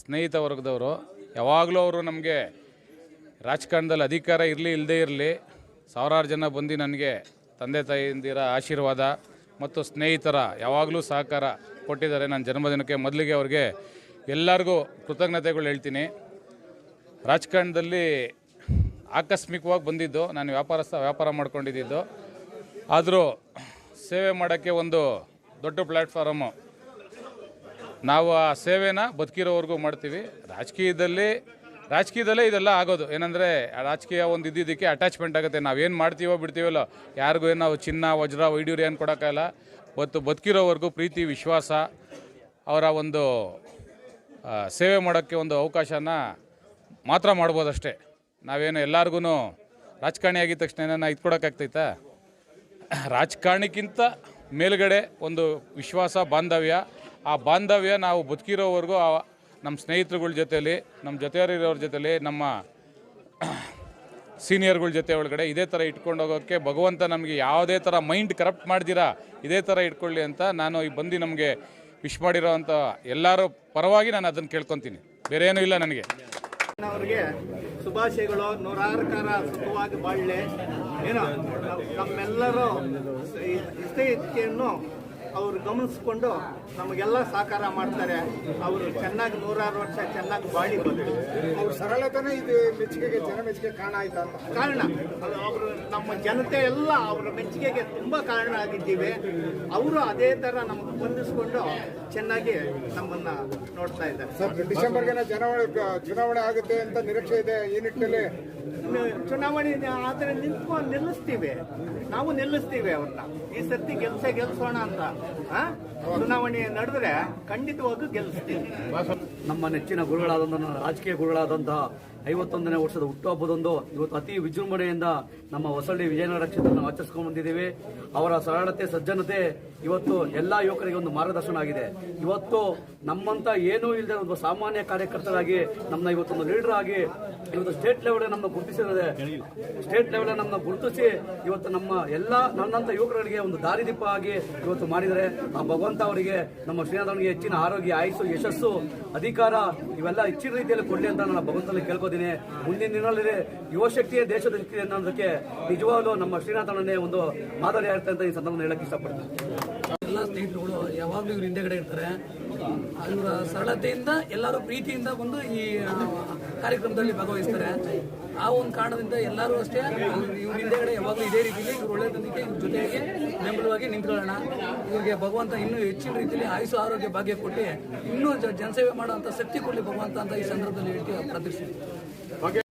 ಸ್ನೇಹಿತ ವರ್ಗದವರು, ಯಾವಾಗಲೂ ಅವರು ನಮಗೆ ರಾಜಕಾರಣದಲ್ಲಿ ಅಧಿಕಾರ ಇರಲಿ ಇಲ್ಲದೇ ಇರಲಿ, ಸಾವಿರಾರು ಜನ ಬಂದು ನನಗೆ ತಂದೆ ತಾಯಿಯಿಂದಿರ ಆಶೀರ್ವಾದ ಮತ್ತು ಸ್ನೇಹಿತರ ಯಾವಾಗಲೂ ಸಹಕಾರ ಕೊಟ್ಟಿದ್ದಾರೆ. ನನ್ನ ಜನ್ಮದಿನಕ್ಕೆ ಮೊದಲಿಗೆ ಅವ್ರಿಗೆ ಎಲ್ಲರಿಗೂ ಕೃತಜ್ಞತೆಗಳು ಹೇಳ್ತೀನಿ. ರಾಜಕಾರಣದಲ್ಲಿ ಆಕಸ್ಮಿಕವಾಗಿ ಬಂದಿದ್ದು, ನಾನು ವ್ಯಾಪಾರಸ್ಥ, ವ್ಯಾಪಾರ ಮಾಡ್ಕೊಂಡಿದ್ದು. ಆದರೂ ಸೇವೆ ಮಾಡೋಕ್ಕೆ ಒಂದು ದೊಡ್ಡ ಪ್ಲ್ಯಾಟ್ಫಾರಮು ನಾವು ಆ ಸೇವೆನ ಬದುಕಿರೋವರೆಗೂ ಮಾಡ್ತೀವಿ. ರಾಜಕೀಯದಲ್ಲಿ, ರಾಜಕೀಯದಲ್ಲೇ ಇದೆಲ್ಲ ಆಗೋದು. ಏನಂದರೆ, ರಾಜಕೀಯ ಒಂದು ಇದ್ದಿದ್ದಕ್ಕೆ ಅಟ್ಯಾಚ್ಮೆಂಟ್ ಆಗುತ್ತೆ. ನಾವೇನು ಮಾಡ್ತೀವೋ ಬಿಡ್ತೀವಲ್ಲ, ಯಾರಿಗೂ ಏನು ನಾವು ಚಿನ್ನ, ವಜ್ರ ವೈಡ್ಯೂರಿ ಏನು ಕೊಡೋಕ್ಕಲ್ಲ ಮತ್ತು ಬದುಕಿರೋವರೆಗೂ ಪ್ರೀತಿ, ವಿಶ್ವಾಸ, ಅವರ ಒಂದು ಸೇವೆ ಮಾಡೋಕ್ಕೆ ಒಂದು ಅವಕಾಶನ ಮಾತ್ರ ಮಾಡ್ಬೋದಷ್ಟೇ. ನಾವೇನು ಎಲ್ಲರಿಗೂ ರಾಜಕಾರಣಿ ಆಗಿದ ತಕ್ಷಣ ಏನನ್ನ ಇದು ಕೊಡೋಕ್ಕಾಗ್ತೈತಾ? ರಾಜಕಾರಣಿಕ್ಕಿಂತ ಮೇಲ್ಗಡೆ ಒಂದು ವಿಶ್ವಾಸ, ಬಾಂಧವ್ಯ. ಆ ಬಾಂಧವ್ಯ ನಾವು ಬದುಕಿರೋವರೆಗೂ ನಮ್ಮ ಸ್ನೇಹಿತರುಗಳ ಜೊತೆಯಲ್ಲಿ ನಮ್ಮ ಜೊತೆಯವರಿರೋರ ಜೊತೆಯಲ್ಲಿ ನಮ್ಮ ಸೀನಿಯರ್ಗಳ ಜೊತೆ ಒಳಗಡೆ ಇದೇ ಥರ ಇಟ್ಕೊಂಡು ಹೋಗೋಕ್ಕೆ ಭಗವಂತ ನಮಗೆ ಯಾವುದೇ ಥರ ಮೈಂಡ್ ಕರಪ್ಟ್ ಮಾಡ್ದಿರಾ, ಇದೇ ಥರ ಇಟ್ಕೊಳ್ಳಿ ಅಂತ ನಾನು ಈ ಬಂದು ನಮಗೆ ವಿಶ್ ಮಾಡಿರೋ ಅಂಥ ಎಲ್ಲರ ಪರವಾಗಿ ನಾನು ಅದನ್ನು ಕೇಳ್ಕೊತೀನಿ. ಬೇರೆ ಏನೂ ಇಲ್ಲ ನನಗೆ. ಅವರಿಗೆ ಶುಭಾಶಯಗಳು. ನೂರಾರು ಕಾರ ಸುಖವಾಗಿ ಬಾಳ್ಲೆ. ಏನೋ ನಮ್ಮೆಲ್ಲರೂ ಇಷ್ಟ ಇಚ್ಛೆಯನ್ನು ಅವರು ಗಮನಿಸ್ಕೊಂಡು ನಮಗೆಲ್ಲ ಸಹಕಾರ ಮಾಡ್ತಾರೆ. ಅವರು ಚೆನ್ನಾಗಿ ನೂರಾರು ವರ್ಷ ಚೆನ್ನಾಗಿ ಬಾಳಿ ಬಂದರು. ಅವ್ರ ಸರಳತೆ ಇದು ಮೆಚ್ಚುಗೆಗೆ ಜನ ಮೆಚ್ಚುಗೆ ಕಾರಣ ಆಯ್ತಾ ಕಾರಣ ಅದು ಅವರು ನಮ್ಮ ಜನತೆ ಎಲ್ಲ ಅವರ ಮೆಚ್ಚುಗೆಗೆ ತುಂಬ ಕಾರಣ ಆಗಿದ್ದೀವಿ. ಅವರು ಅದೇ ಥರ ನಮಗೆ ಹೊಂದಿಸ್ಕೊಂಡು ಚೆನ್ನಾಗಿ ನಮ್ಮನ್ನ ನೋಡ್ತಾ ಇದ್ದಾರೆ. ಸರ್ ಡಿಸೆಂಬರ್ಗೆ ಚುನಾವಣೆ ಚುನಾವಣೆ ಆಗುತ್ತೆ ಅಂತ ನಿರೀಕ್ಷೆ ಇದೆ. ಈ ನಿಟ್ಟಿನಲ್ಲಿ ಚುನಾವಣೆ ಆದರೆ ನಿಂತ್ಕೊ ನಿಲ್ಲಿಸ್ತೀವಿ. ನಾವು ನಿಲ್ಲಿಸ್ತೀವಿ ಅವ್ರನ್ನ. ಈ ಸರ್ತಿ ಗೆಲ್ಸೆ ಗೆಲ್ಸೋಣ ಅಂತ? ಚುನಾವಣೆ ನಡೆದ್ರೆ ಖಂಡಿತವಾಗೂ ಗೆಲ್ಲಿಸ್ತೀವಿ ನಮ್ಮ ನೆಚ್ಚಿನ ಗುರುಗಳಾದಂತಹ, ರಾಜಕೀಯ ಗುರುಗಳಾದಂತಹ ಐವತ್ತೊಂದನೇ ವರ್ಷದ ಹುಟ್ಟುಹಬ್ಬದೊಂದು ಇವತ್ತು ಅತಿ ವಿಜೃಂಭಣೆಯಿಂದ ನಮ್ಮ ಹೊಸಳ್ಳಿ ವಿಜಯನಗರ ಕ್ಷೇತ್ರ ನಾವು ಆಚರಿಸ್ಕೊಂಡು ಬಂದಿದ್ದೀವಿ. ಅವರ ಸರಳತೆ, ಸಜ್ಜನತೆ ಇವತ್ತು ಎಲ್ಲಾ ಯುವಕರಿಗೆ ಒಂದು ಮಾರ್ಗದರ್ಶನ ಆಗಿದೆ. ಇವತ್ತು ನಮ್ಮಂತ ಏನೂ ಇಲ್ಲದೆ ಒಂದು ಸಾಮಾನ್ಯ ಕಾರ್ಯಕರ್ತರಾಗಿ ನಮ್ಮ ಇವತ್ತೊಂದು ಲೀಡರ್ ಆಗಿ, ಇವತ್ತು ಸ್ಟೇಟ್ ಲೆವೆಲ್ ನಮ್ಮನ್ನ ಗುರುತಿಸಿದೆ ಸ್ಟೇಟ್ ಲೆವೆಲ್ ನಮ್ಮನ್ನ ಗುರುತಿಸಿ, ಇವತ್ತು ನಮ್ಮ ಎಲ್ಲ ನನ್ನಂತ ಯುವಕರಿಗೆ ಒಂದು ದಾರಿದೀಪ ಆಗಿ ಇವತ್ತು ಮಾಡಿದರೆ, ಆ ಭಗವಂತ ಅವರಿಗೆ, ನಮ್ಮ ಶ್ರೀನಾಥನಿಗೆ ಹೆಚ್ಚಿನ ಆರೋಗ್ಯ, ಆಯಸ್ಸು, ಯಶಸ್ಸು, ಅಧಿಕಾರ, ಇವೆಲ್ಲ ಹೆಚ್ಚಿನ ರೀತಿಯಲ್ಲಿ ಕೊಡಲಿ ಅಂತ ನಾನು ಭಗವಂತನಲ್ಲಿ ಕೇಳ್ಕೊತೀನಿ. ಮುಂದಿನ ದಿನಗಳಲ್ಲಿ ಯುವಶಕ್ತಿಯೇ ದೇಶದ ಶಕ್ತಿ ಅನ್ನೋದಕ್ಕೆ ನಿಜವಾಗ್ಲೂ ನಮ್ಮ ಶ್ರೀನಾಥನನ್ನೇ ಒಂದು ಮಾದರಿ ಅಂತ ಈ ಸಂದರ್ಭದಲ್ಲಿ ಹೇಳಕ್ಕೆ ಇಷ್ಟಪಡ್ತೀನಿ. ಎಲ್ಲ ಸ್ನೇಹಿತರುಗಳು ಯಾವಾಗಲೂ ಇವ್ರ ಹಿಂದೆಗಡೆ ಇರ್ತಾರೆ. ಇವರ ಸರಳತೆಯಿಂದ ಎಲ್ಲರೂ ಪ್ರೀತಿಯಿಂದ ಬಂದು ಈ ಕಾರ್ಯಕ್ರಮದಲ್ಲಿ ಭಾಗವಹಿಸ್ತಾರೆ. ಆ ಒಂದು ಕಾರಣದಿಂದ ಎಲ್ಲರೂ ಅಷ್ಟೇ ಇವ್ರ ಹಿಂದೆಗಡೆ ಯಾವಾಗಲೂ ಇದೇ ರೀತಿಯಲ್ಲಿ ಇವ್ರು ಒಳ್ಳೆಯದೊಂದಿಗೆ ಇವ್ರ ಜೊತೆಗೆ ಬೆಂಬಲವಾಗಿ ನಿಂತ್ಕೊಳ್ಳೋಣ. ಇವರಿಗೆ ಭಗವಂತ ಇನ್ನೂ ಹೆಚ್ಚಿನ ರೀತಿಯಲ್ಲಿ ಆಯುಷು ಆರೋಗ್ಯ ಭಾಗ್ಯ ಕೊಟ್ಟು ಇನ್ನೂ ಜನಸೇವೆ ಮಾಡುವಂಥ ಶಕ್ತಿ ಕೊಡಲಿ ಭಗವಂತ ಅಂತ ಈ ಸಂದರ್ಭದಲ್ಲಿ ಹೇಳ್ತೀವಿ ಪ್ರಾರ್ಥಿಸ್ತೀವಿ